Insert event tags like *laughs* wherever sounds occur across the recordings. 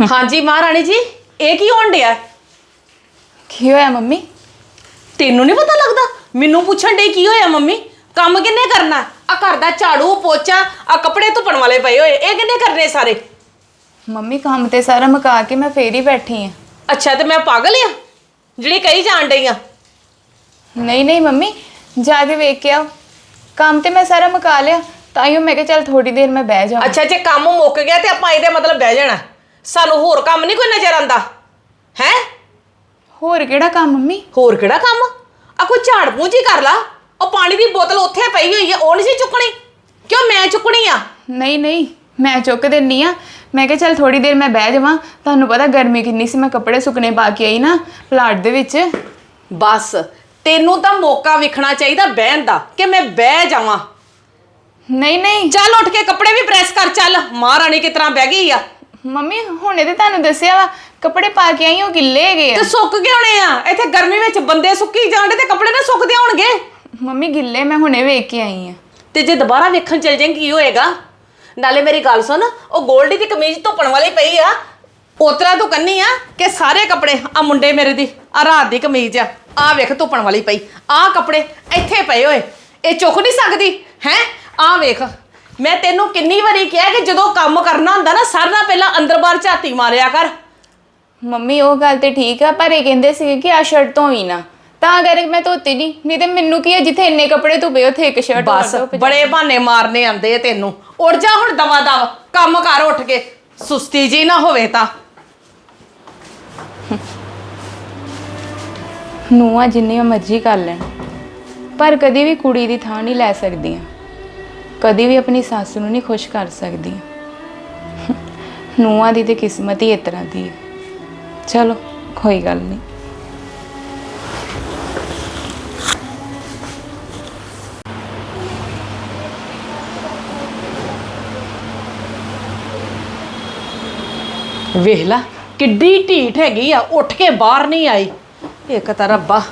ਹਾਂਜੀ ਮਹਾਰਾਣੀ ਜੀ ਇਹ ਕੀ ਹੋਣ ਡਿਆ? ਕੀ ਹੋਇਆ ਮੰਮੀ? ਤੈਨੂੰ ਨਹੀਂ ਪਤਾ ਲੱਗਦਾ? ਮੈਨੂੰ ਪੁੱਛਣ ਡੇ ਕੀ ਹੋਇਆ ਮੰਮੀ? ਕੰਮ ਕਿੰਨੇ ਕਰਨਾ? ਆ ਘਰ ਦਾ ਝਾੜੂ ਪੋਚਾ ਆ ਕੱਪੜੇ ਧੁੱਪਣ ਵਾਲੇ ਪਏ ਹੋਏ ਇਹ ਕਿੰਨੇ ਕਰਨੇ ਸਾਰੇ? ਮੰਮੀ ਕੰਮ ਤੇ ਸਾਰਾ ਮੁਕਾ ਕੇ ਮੈਂ ਫੇਰ ਹੀ ਬੈਠੀ ਆ। ਅੱਛਾ ਤੇ ਮੈਂ ਪਾਗਲ ਆ? ਜਿਹੜੀ ਕਹੀ ਜਾਣ ਡਈ ਆ? ਨਹੀਂ ਨਹੀਂ ਮੰਮੀ ਜਾ ਕੇ ਵੇਖ ਕੇ ਆਓ। ਕੰਮ ਤੇ ਮੈਂ ਸਾਰਾ ਮੁਕਾ ਲਿਆ ਤਾਈਓ ਮੈਂ ਕਿਹਾ ਚੱਲ ਥੋੜੀ ਦੇਰ ਮੈਂ ਬਹਿ ਜਾ ਅੱਛਾ ਜੇ ਕੰਮ ਮੁੱਕ ਗਿਆ ਤੇ ਆਪਾਂ ਇਹਦੇ ਮਤਲਬ ਬਹਿ ਜਾਣਾ। ਸਾਨੂੰ ਹੋਰ ਕੰਮ ਨਹੀਂ ਕੋਈ ਨਜ਼ਰ ਆਂਦਾ ਹੈ? ਹੋਰ ਕਿਹੜਾ ਕੰਮ ਮੰਮੀ? ਹੋਰ ਕਿਹੜਾ ਕੰਮ? ਆ ਕੋਈ ਝਾੜ ਪੂੰਜੀ ਕਰ ਲਾ। ਉਹ ਪਾਣੀ ਦੀ ਬੋਤਲ ਉੱਥੇ ਪਈ ਹੋਈ ਆ ਉਹ ਨਹੀਂ ਸੀ ਚੁੱਕਣੀ? ਕਿਉਂ ਮੈਂ ਚੁੱਕਣੀ ਆ? ਨਹੀਂ ਨਹੀਂ ਮੈਂ ਚੁੱਕ ਦਿੰਨੀ ਆ। ਮੈਂ ਕਿਹਾ ਚੱਲ ਥੋੜੀ ਦੇਰ ਮੈਂ ਬਹਿ ਜਾਵਾਂ। ਤੁਹਾਨੂੰ ਪਤਾ ਗਰਮੀ ਕਿੰਨੀ ਸੀ ਮੈਂ ਕੱਪੜੇ ਸੁੱਕਣੇ ਪਾ ਕੇ ਆਈ ਨਾ ਪਲਾਟ ਦੇ ਵਿੱਚ। ਬਸ ਤੈਨੂੰ ਤਾਂ ਮੌਕਾ ਵੇਖਣਾ ਚਾਹੀਦਾ ਬਹਿਣ ਦਾ ਕਿ ਮੈਂ ਬਹਿ ਜਾਵਾਂ। ਨਹੀਂ ਨਹੀਂ। ਚੱਲ ਉੱਠ ਕੇ ਕੱਪੜੇ ਵੀ ਪ੍ਰੈਸ ਕਰ ਚੱਲ। ਮਹਾਰਾਣੀ ਕਿਸ ਤਰ੍ਹਾਂ ਬਹਿ ਗਈ ਆ? ਮੰਮੀ ਹੁਣੇ ਤੇ ਤੁਹਾਨੂੰ ਦੱਸਿਆ ਵਾ ਕੱਪੜੇ ਪਾ ਕੇ ਆਈ ਉਹ ਗਿੱਲੇ ਹੈਗੇ ਆ। ਤੇ ਸੁੱਕ ਗਏ ਹੋਣੇ ਆ? ਇੱਥੇ ਗਰਮੀ ਵਿੱਚ ਬੰਦੇ ਸੁੱਕੀ ਜਾਂਦੇ ਤੇ ਕੱਪੜੇ ਨਾ ਸੁੱਕਦੇ ਹੋਣਗੇ ਮੰਮੀ ਗਿੱਲੇ ਮੈਂ ਹੁਣੇ ਵੇਖ ਕੇ ਆਈ ਆ। ਤੇ ਜੇ ਦੁਬਾਰਾ ਵੇਖਣ ਚੱਲ ਜਾਏਂ ਕੀ ਹੋਏਗਾ? ਨਾਲੇ ਮੇਰੀ ਗੱਲ ਸੁਣ ਉਹ ਗੋਲਡੀ ਦੀ ਕਮੀਜ਼ ਧੁੱਪਣ ਵਾਲੀ ਪਈ ਆ। ਉਤਰਾ ਤੂੰ ਕੰਨੀ ਆ ਕਿ ਸਾਰੇ ਕੱਪੜੇ ਆ ਮੁੰਡੇ ਮੇਰੇ ਦੀ ਆ ਰਾਤ ਦੀ ਕਮੀਜ਼ ਆ। ਆ ਵੇਖ ਧੁੱਪਣ ਵਾਲੀ ਪਈ ਆ ਕੱਪੜੇ ਇੱਥੇ ਪਏ ਹੋਏ। ਇਹ ਚੁੱਕ ਨਹੀਂ ਸਕਦੀ ਹੈ? ਆ ਵੇਖ। ਮੈਂ ਤੈਨੂੰ ਕਿੰਨੀ ਵਾਰੀ ਕਿਹਾ ਕਿ ਜਦੋਂ ਕੰਮ ਕਰਨਾ ਹੁੰਦਾ ਨਾ ਸਾਰਿਆਂ ਨਾਲ ਪਹਿਲਾਂ ਅੰਦਰ ਬਾਹਰ ਝਾਤੀ ਮਾਰਿਆ ਕਰ। ਮੰਮੀ ਉਹ ਗੱਲ ਤੇ ਠੀਕ ਆ ਪਰ ਇਹ ਕਹਿੰਦੇ ਸੀਗੇ ਕਿ ਆ ਸ਼ਰਟ ਧੋਈ ਨਾ। ਤਾਂ ਕਰਕੇ ਮੈਂ ਧੋਤੀ ਨਹੀਂ ਨਹੀਂ ਤੇ ਮੈਨੂੰ ਕੀ ਆ ਜਿੱਥੇ ਇੰਨੇ ਕੱਪੜੇ ਧੁਪੇ ਉੱਥੇ ਇੱਕ ਸ਼ਰਟ ਹੋਰ ਬਸ ਧੋ। ਬੜੇ ਬਹਾਨੇ ਮਾਰਨੇ ਆਂਦੇ ਆ ਤੈਨੂੰ। ਉੱਠ ਜਾ ਹੁਣ ਦਵਾ ਦਵ ਕੰਮ ਕਰ ਉੱਠ ਕੇ। ਸੁਸਤੀ ਜੀ ਨਾ ਹੋਵੇ ਤਾਂ। ਨੂੰਹਾਂ ਜਿੰਨੀਆਂ ਮਰਜ਼ੀ ਕਰ ਲੈਣ ਪਰ ਕਦੀ ਵੀ ਕੁੜੀ ਦੀ ਥਾਂ ਨਹੀਂ ਲੈ ਸਕਦੀਆਂ। ਕਦੀ ਵੀ ਆਪਣੀ ਸੱਸ ਨੂੰ ਨਹੀਂ ਖੁਸ਼ ਕਰ ਸਕਦੀਆਂ ਨੂੰਹਾਂ ਦੀ ਤੇ ਕਿਸਮਤ ਹੀ ਇਸ ਤਰ੍ਹਾਂ ਦੀ ਹੈ। ਚਲੋ, ਕੋਈ ਗੱਲ ਨਹੀਂ। ਵੇਖ ਲਾ, ਕਿੱਡੀ ਢੀਠ ਹੈਗੀ ਆ, ਉੱਠ ਕੇ ਬਾਹਰ ਨਹੀਂ ਆਈ। ਇੱਕ ਤਾਂ ਰੱਬਾ,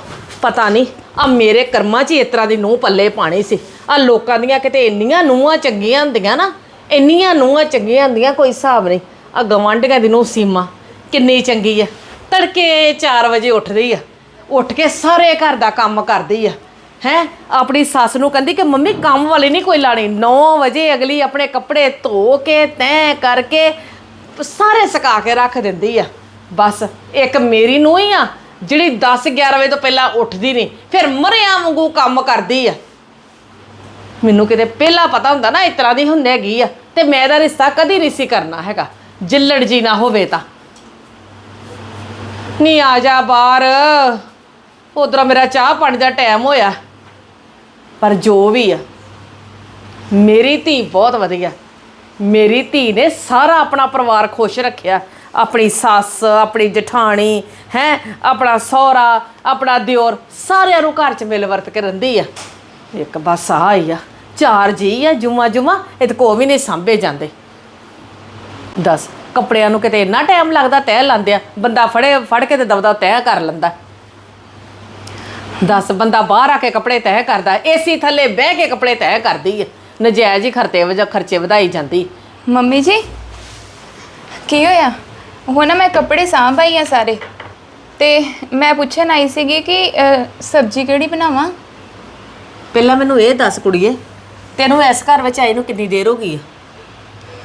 ਪਤਾ ਨਹੀਂ ਆ ਮੇਰੇ ਕਰਮਾਂ 'ਚ ਹੀ ਇਸ ਤਰ੍ਹਾਂ ਦੀ ਨੂੰਹ ਪੱਲੇ ਪਾਣੀ ਸੀ। ਆ ਲੋਕਾਂ ਦੀਆਂ ਕਿਤੇ ਇੰਨੀਆਂ ਨੂੰਹਾਂ ਚੰਗੀਆਂ ਹੁੰਦੀਆਂ ਨਾ, ਇੰਨੀਆਂ ਨੂੰਹਾਂ ਚੰਗੀਆਂ ਹੁੰਦੀਆਂ ਕੋਈ ਹਿਸਾਬ ਨਹੀਂ। ਆ ਗਵਾਂਢੀਆਂ ਦੀ ਨੂੰਹ ਸੀਮਾ ਕਿੰਨੀ ਚੰਗੀ ਆ। ਤੜਕੇ 4 ਵਜੇ ਉੱਠਦੀ ਆ, ਉੱਠ ਕੇ ਸਾਰੇ ਘਰ ਦਾ ਕੰਮ ਕਰਦੀ ਆ। ਹੈ, ਆਪਣੀ ਸੱਸ ਨੂੰ ਕਹਿੰਦੀ ਕਿ ਮੰਮੀ ਕੰਮ ਵਾਲੀ ਨਹੀਂ ਕੋਈ ਲਾਣੀ। 9 ਵਜੇ ਅਗਲੀ ਆਪਣੇ ਕੱਪੜੇ ਧੋ ਕੇ, ਤੈਅ ਕਰਕੇ, ਸਾਰੇ ਸੁਕਾ ਕੇ ਰੱਖ ਦਿੰਦੀ ਆ। ਬਸ, ਇੱਕ ਮੇਰੀ ਨੂੰ ਹੀ ਆ ਜਿਹੜੀ 10 11 ਵਜੇ ਤੋਂ ਪਹਿਲਾਂ ਉੱਠਦੀ ਨਹੀਂ, ਫਿਰ ਮਰਿਆਂ ਵਾਂਗੂ ਕੰਮ ਕਰਦੀ ਆ। ਮੈਨੂੰ ਕਿਤੇ ਪਹਿਲਾਂ ਪਤਾ ਹੁੰਦਾ ਨਾ, ਇਸ ਤਰ੍ਹਾਂ ਦੀ ਹੁੰਦੀ ਹੈਗੀ ਆ, ਤੇ ਮੈਂ ਇਹਦਾ ਰਿਸ਼ਤਾ ਕਦੀ ਨਹੀਂ ਸੀ ਕਰਨਾ ਹੈਗਾ, ਜਿੱਲੜ ਜੀ ਨਾ ਹੋਵੇ ਤਾਂ। ਨਹੀਂ ਆ ਜਾ ਬਾਹਰ, ਉਧਰ ਮੇਰਾ ਚਾਹ ਪਾਣੀ ਦਾ ਟਾਈਮ ਹੋਇਆ, ਪਰ ਜੋ ਵੀ ਆ, ਮੇਰੀ ਧੀ ਬਹੁਤ ਵਧੀਆ, ਮੇਰੀ ਧੀ ਨੇ ਸਾਰਾ ਆਪਣਾ ਪਰਿਵਾਰ ਖੁਸ਼ ਰੱਖਿਆ ਆਪਣੀ ਸੱਸ, ਆਪਣੀ ਜਠਾਣੀ, ਹੈ, ਆਪਣਾ ਸਹੁਰਾ, ਆਪਣਾ ਦਿਓਰ ਸਾਰਿਆਂ ਨੂੰ ਘਰ 'ਚ ਮਿਲ ਵਰਤ ਕੇ ਰਹਿੰਦੀ ਆ। ਇੱਕ ਬਸ ਆ ਹੀ ਆ, ਚਾਰ ਜੀ ਆ, ਜੁਮਾ ਜੁਮਾ, ਇਹ ਤਾਂ ਕੋਈ ਵੀ ਨਹੀਂ ਸਾਂਭੇ ਜਾਂਦੇ। ਦੱਸ, ਕੱਪੜਿਆਂ ਨੂੰ ਕਿਤੇ ਇੰਨਾ ਟਾਈਮ ਲੱਗਦਾ ਤੈਅ ਲਾਉਂਦੇ ਆ, ਬੰਦਾ ਫੜੇ, ਫੜ ਕੇ ਤੇ ਦਬਦਾ ਤੈਅ ਕਰ ਲੈਂਦਾ। ਦੱਸ, ਬੰਦਾ ਬਾਹਰ ਆ ਕੇ ਕੱਪੜੇ ਤੈਅ ਕਰਦਾ ਏਸੀ ਥੱਲੇ ਬਹਿ ਕੇ ਕੱਪੜੇ ਤੈਅ ਕਰਦੀ ਹੈ ਨਜਾਇਜ਼ ਹੀ ਖਰਤੇ ਵਜਾ ਖਰਚੇ ਵਧਾਈ ਜਾਂਦੀ। ਮੰਮੀ ਜੀ, ਕੀ ਹੋਇਆ? ਉਹ ਨਾ ਮੈਂ ਕੱਪੜੇ ਸਾਂਭ ਆਈ ਆ ਸਾਰੇ ਤੇ ਮੈਂ ਪੁੱਛਣ ਆਈ ਸੀਗੀ ਕਿ ਅ, ਸਬਜ਼ੀ ਕਿਹੜੀ ਬਣਾਵਾਂ? ਪਹਿਲਾਂ ਮੈਨੂੰ ਇਹ ਦੱਸ ਕੁੜੀਏ ਤੈਨੂੰ ਇਸ ਘਰ ਵਿੱਚ ਆਈ ਨੂੰ ਕਿੰਨੀ ਦੇਰ ਹੋ ਗਈ ਹੈ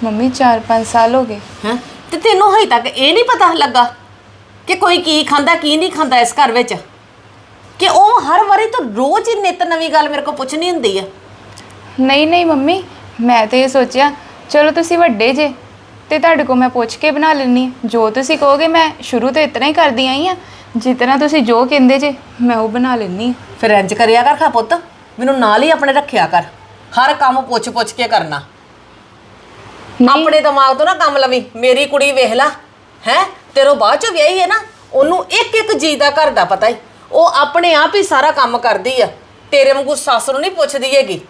ਮੰਮੀ 4-5 ਸਾਲ ਹੋ ਗਏ। ਹੈਂ? ਤੇ ਤੈਨੂੰ ਹਜੇ ਤੱਕ ਇਹ ਨਹੀਂ ਪਤਾ ਲੱਗਾ ਕਿ ਕੋਈ ਕੀ ਖਾਂਦਾ ਕੀ ਨਹੀਂ ਖਾਂਦਾ ਇਸ ਘਰ ਵਿੱਚ? ਕਿ ਉਹ ਹਰ ਵਾਰੀ ਤੋਂ ਰੋਜ਼ ਹੀ ਨਿਤ ਨਵੀਂ ਗੱਲ ਮੇਰੇ ਕੋਲ ਪੁੱਛਣੀ ਹੁੰਦੀ ਹੈ ਨਹੀਂ ਨਹੀਂ ਮੰਮੀ ਮੈਂ ਤੇ ਇਹ ਸੋਚਿਆ ਚਲੋ ਤੁਸੀਂ ਵੱਡੇ ਜੇ ਤੇ ਤੁਹਾਡੇ ਕੋਲ ਮੈਂ ਪੁੱਛ ਕੇ ਬਣਾ ਲੈਣੀ ਜੋ ਤੁਸੀਂ ਕਹੋਗੇ ਮੈਂ ਸ਼ੁਰੂ ਤੋਂ ਇਤਨਾ ਹੀ ਕਰਦੀ ਆਈ ਆ ਜਿਤਨਾ ਤੁਸੀਂ ਜੋ ਕਹਿੰਦੇ ਜੇ ਮੈਂ ਉਹ ਬਣਾ ਲੈਣੀ ਫਿਰ ਇੰਜ ਕਰਿਆ ਕਰ ਖਾ ਪੁੱਤ। ਮੈਨੂੰ ਨਾਲ ਹੀ ਆਪਣੇ ਰੱਖਿਆ ਕਰ। ਹਰ ਕੰਮ ਪੁੱਛ ਪੁੱਛ ਕੇ ਕਰਨਾ। ਆਪਣੇ ਦਿਮਾਗ ਤੋਂ ਨਾ ਕੰਮ ਲਵੀ। ਮੇਰੀ ਕੁੜੀ ਵੇਖ ਲੈ। ਹੈ? ਤੇਰੋਂ ਬਾਅਦ ਚ ਵਿਆਹੀ ਹੈ ਨਾ। ਉਹਨੂੰ ਇੱਕ ਇੱਕ ਜੀ ਦਾ ਘਰ ਦਾ ਪਤਾ ਹੀ ਉਹ ਆਪਣੇ ਆਪ ਹੀ ਸਾਰਾ ਕੰਮ ਕਰਦੀ ਆ। ਤੇਰੇ ਵਾਂਗੂ ਸੱਸ ਨੂੰ ਨਹੀਂ ਪੁੱਛਦੀ ਹੈਗੀ।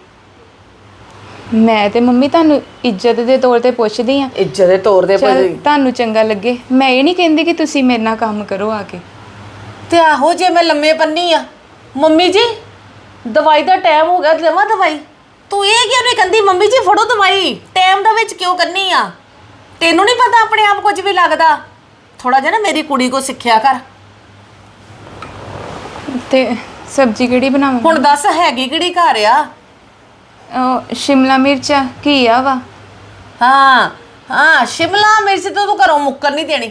ਮੈਂ ਤੇ ਮੰਮੀ ਤੁਹਾਨੂੰ ਇੱਜ਼ਤ ਦੇ ਤੌਰ ਤੇ ਪੁੱਛਦੀ ਆ। ਇੱਜ਼ਤ ਦੇ ਤੌਰ ਦੇ ਚਲ ਤੁਹਾਨੂੰ ਚੰਗਾ ਲੱਗੇ। ਮੈਂ ਇਹ ਨਹੀਂ ਕਹਿੰਦੀ ਕਿ ਤੁਸੀਂ ਮੇਰੇ ਨਾਲ ਕੰਮ ਕਰੋ ਆ ਕੇ। ਤੇ ਆਹੋ ਜੇ ਮੈਂ ਲੰਮੇ ਪੰਨੀ ਆ। ਮੰਮੀ ਜੀ ਦਵਾਈ ਦਾ ਟਾਈਮ ਹੋ ਗਿਆ ਦੇਵਾਂ ਦਵਾਈ? ਤੂੰ ਇਹ ਕਿਉਂ ਨਹੀਂ ਕਹਿੰਦੀ ਮੰਮੀ ਜੀ ਫੜੋ ਦਵਾਈ। ਟਾਈਮ ਦਾ ਵਿੱਚ ਕਿਉਂ ਕਰਨੀ ਆ? ਤੈਨੂੰ ਨਹੀਂ ਪਤਾ ਆਪਣੇ ਆਪ ਕੁਝ ਵੀ ਲੱਗਦਾ। ਥੋੜਾ ਜਿਹਾ ਨਾ ਮੇਰੀ ਕੁੜੀ ਕੋ ਸਿੱਖਿਆ ਕਰ। ਤੇ ਸਬਜ਼ੀ ਕਿਹੜੀ ਬਣਾਵਾਂ? ਹੁਣ ਦੱਸ ਹੈਗੀ ਕਿਹੜੀ ਘਰ ਆ? ਉਹ ਸ਼ਿਮਲਾ ਮਿਰਚਾ ਘੀਆ ਵਾ? ਹਾਂ ਹਾਂ ਸ਼ਿਮਲਾ ਮਿਰਚ ਤਾਂ ਤੂੰ ਘਰੋਂ ਮੁੱਕਰ ਨਹੀਂ ਦੇਣੀ।